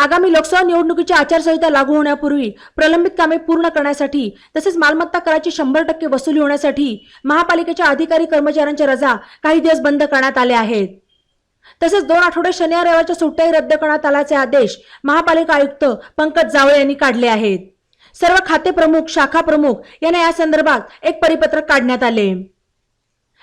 आगामी लोकसभा निवडणुकीची आचारसंहिता लागू होण्यापूर्वी प्रलंबित कामे पूर्ण करण्यासाठी तसेच मालमत्ता कराची शंभर टक्के वसुली होण्यासाठी महापालिकेच्या अधिकारी कर्मचाऱ्यांच्या रजा काही दिवस बंद करण्यात आल्या आहेत. तसेच दोन आठवडे शनिवार रविवारच्या सुट्ट्याही रद्द करण्यात आल्याचे आदेश महापालिका आयुक्त पंकज जावळे यांनी काढले आहेत. सर्व खाते प्रमुख शाखा प्रमुख यांना या संदर्भात एक परिपत्रक काढण्यात आले.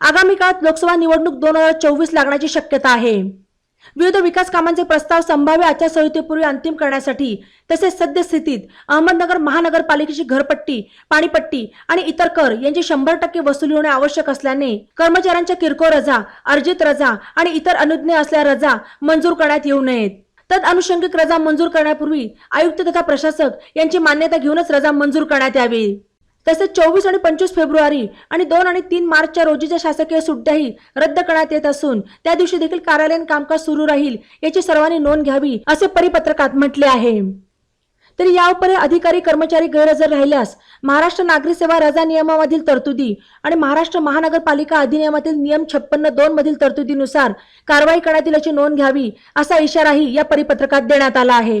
आगामी काळात लोकसभा निवडणूक दोन हजार चोवीस लागण्याची शक्यता आहे. विविध विकास कामांचे प्रस्ताव संभाव्य आचारसंहितेपूर्वी अंतिम करण्यासाठी तसेच सद्यस्थितीत अहमदनगर महानगरपालिकेची घरपट्टी पाणीपट्टी आणि इतर कर यांची शंभर टक्के वसुली होणे आवश्यक असल्याने कर्मचाऱ्यांच्या किरकोळ रजा अर्जित रजा आणि इतर अनुज्ञ असल्या रजा मंजूर करण्यात येऊ नयेत. तद अनुषंगिक रजा मंजूर करण्यापूर्वी आयुक्त तथा प्रशासक यांची मान्यता घेऊनच रजा मंजूर करण्यात यावी. तसेच चोवीस आणि पंचवीस फेब्रुवारी आणि दोन आणि तीन मार्चच्या रोजीच्या शासकीय सुट्ट्याही रद्द करण्यात येत असून त्या दिवशी देखील कार्यालयीन कामकाज सुरू राहील याची सर्वांनी नोंद घ्यावी असे परिपत्रकात म्हटले आहे. तरी याउपरी अधिकारी कर्मचारी गैरहजर राहिल्यास महाराष्ट्र नागरी सेवा रजा नियमामधील तरतुदी आणि महाराष्ट्र महानगरपालिका अधिनियमातील नियम छप्पन्न दोन मधील तरतुदीनुसार कारवाई करण्यात येईल याची नोंद घ्यावी असा इशाराही या परिपत्रकात देण्यात आला आहे.